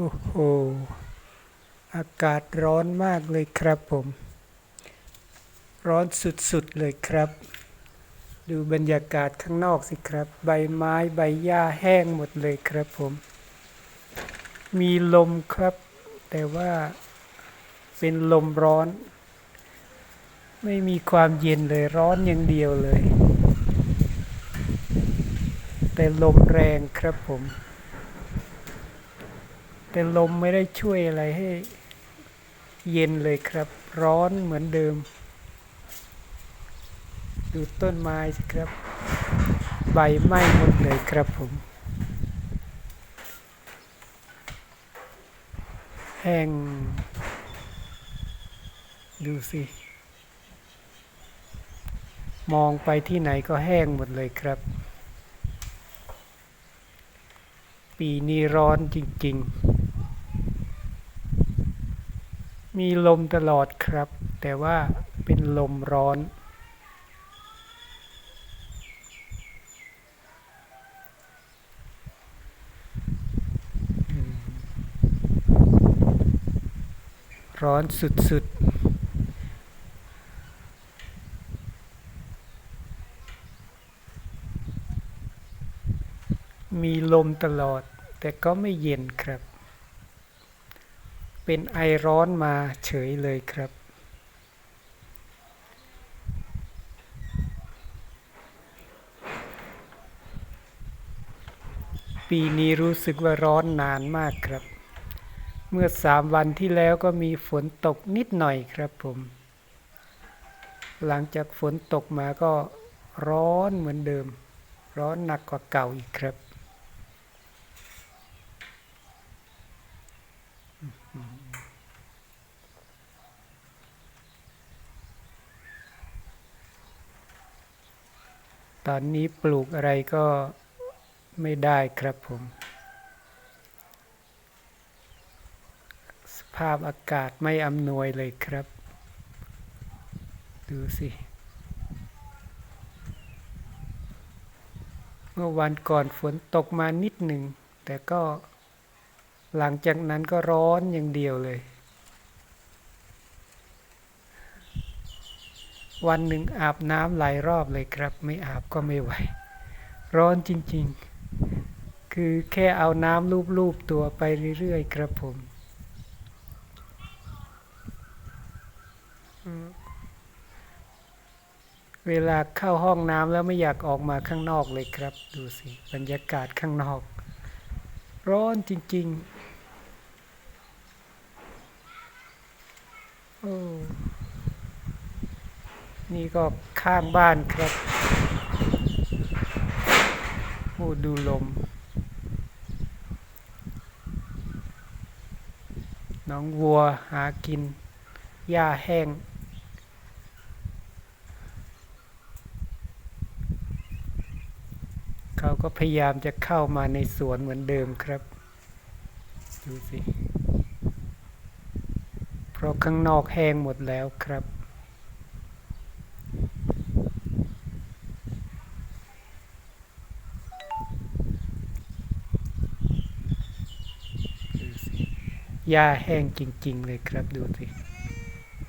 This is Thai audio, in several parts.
โอ้โห อากาศร้อนมากเลยครับผม ร้อนสุดๆเลยครับ ดูบรรยากาศข้างนอกสิครับ ใบไม้ใบหญ้าแห้งหมดเลยครับผม มีลมครับ แต่ว่าเป็นลมร้อน ไม่มีความเย็นเลยร้อนอย่างเดียวเลย แต่ลมแรงครับผม แต่ลมไม่ได้ช่วยอะไรให้ เย็นเลยครับ ร้อนเหมือนเดิม ดูต้นไม้สิครับ ใบไหม้หมดเลยครับผมแห้งดูสิ มองไปที่ไหนก็แห้งหมดเลยครับ ปีนี้ร้อนจริง ๆ มีลมตลอดครับ แต่ว่าเป็นลมร้อน ร้อนสุดๆมีลมตลอด แต่ก็ไม่เย็นครับ เป็นไอร้อนมาเฉยเลยครับ ปีนี้รู้สึกว่าร้อนนานมากครับ เมื่อสามวันที่แล้วก็มีฝนตกนิดหน่อยครับผม หลังจากฝนตกมาก็ร้อนเหมือนเดิม ร้อนหนักกว่าเก่าอีกครับ ตอนนี้ปลูกอะไรก็ไม่ได้ครับผม สภาพอากาศไม่อำนวยเลยครับ ดูสิ เมื่อวันก่อนฝนตกมานิดหนึ่ง แต่ก็หลังจากนั้นก็ร้อนอย่างเดียวเลย วันหนึ่งอาบน้ำหลายรอบเลยครับ ไม่อาบก็ไม่ไหว ร้อนจริงๆ คือแค่เอาน้ำลูบๆตัวไปเรื่อยๆ ครับผมเวลาเข้าห้องน้ำแล้วไม่อยากออกมาข้างนอกเลยครับ ดูสิบรรยากาศข้างนอก ร้อนจริง ๆ โอ้ นี่ก็ข้างบ้านครับโอ้ดูลม น้องวัวหากิน หญ้าแห้ง เขาก็พยายามจะเข้ามาในสวนเหมือนเดิมครับ ดูสิ เพราะข้างนอกแห้งหมดแล้วครับ หญ้าแห้งจริง ๆ เลยครับดูสิ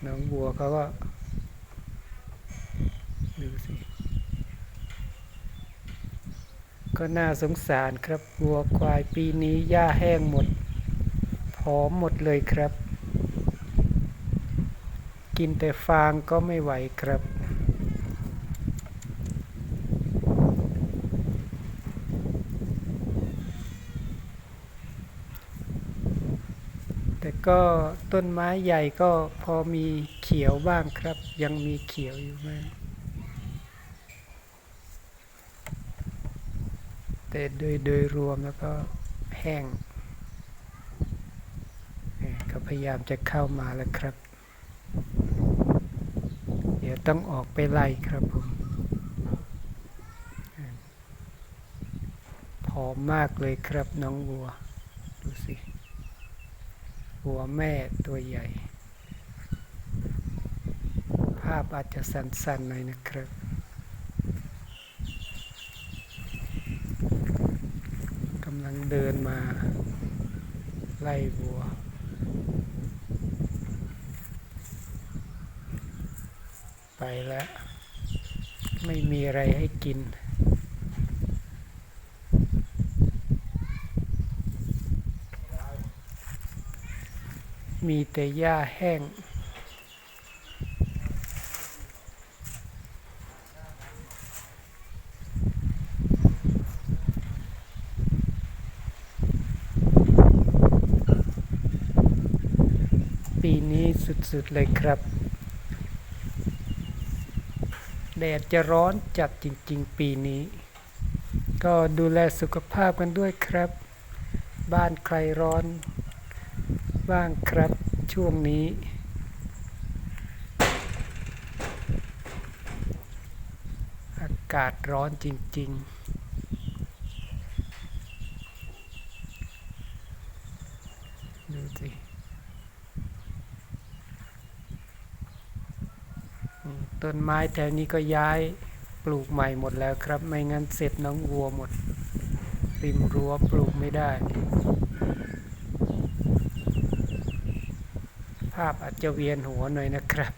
น้องวัวเขาก็ ดูสิ ก็น่าสงสารครับวัวควายปีนี้หญ้าแห้งหมดผอมหมดเลยครับ กินแต่ฟางก็ไม่ไหวครับ แต่ก็ต้นไม้ใหญ่ก็พอมีเขียวบ้างครับ ยังมีเขียวอยู่บ้างแต่โดยโดยรวมแล้วก็แห้งก็พยายามจะเข้ามาแล้วครับ เดี๋ยวต้องออกไปไล่ครับผมผอมมากเลยครับน้องวัว ดูสิ หัวแม่ตัวใหญ่ ภาพอาจจะสั้นๆหน่อยนะครับ กำลังเดินมาไล่วัวไปแล้ว ไม่มีอะไรให้กิน มีแต่หญ้าแห้ง ปีนี้สุดๆเลยครับ แดดจะร้อนจัดจริง ๆ ปีนี้ ก็ดูแลสุขภาพกันด้วยครับ บ้านใครร้อน บ้างครับช่วงนี้ อากาศร้อนจริง ๆดูสิต้นไม้แถวนี้ก็ย้ายปลูกใหม่หมดแล้วครับ ไม่งั้นเสร็จน้องวัวหมด ริมรั้วปลูกไม่ได้ ภาพอาจจะเวียนหัวหน่อยนะครับ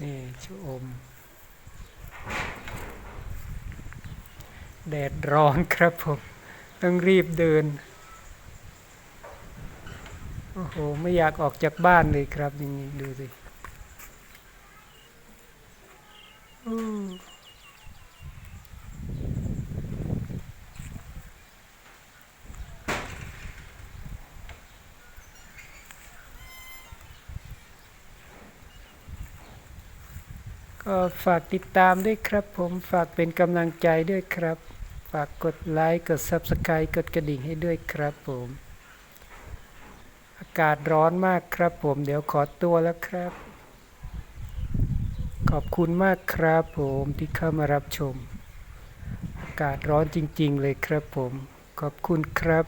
นี่ชะอม แดดร้อนครับผม ต้องรีบเดิน โอ้โห ไม่อยากออกจากบ้านเลยครับอย่างนี้ดูสิ ก็ฝากติดตามด้วยครับผมฝากเป็นกำลังใจด้วยครับ ฝากกดไลค์กด Subscribe กดกระดิ่งให้ด้วยครับผม อากาศร้อนมากครับผม เดี๋ยวขอตัวแล้วครับ ขอบคุณมากครับผมที่เข้ามารับชม อากาศร้อนจริง ๆ เลยครับผม ขอบคุณครับ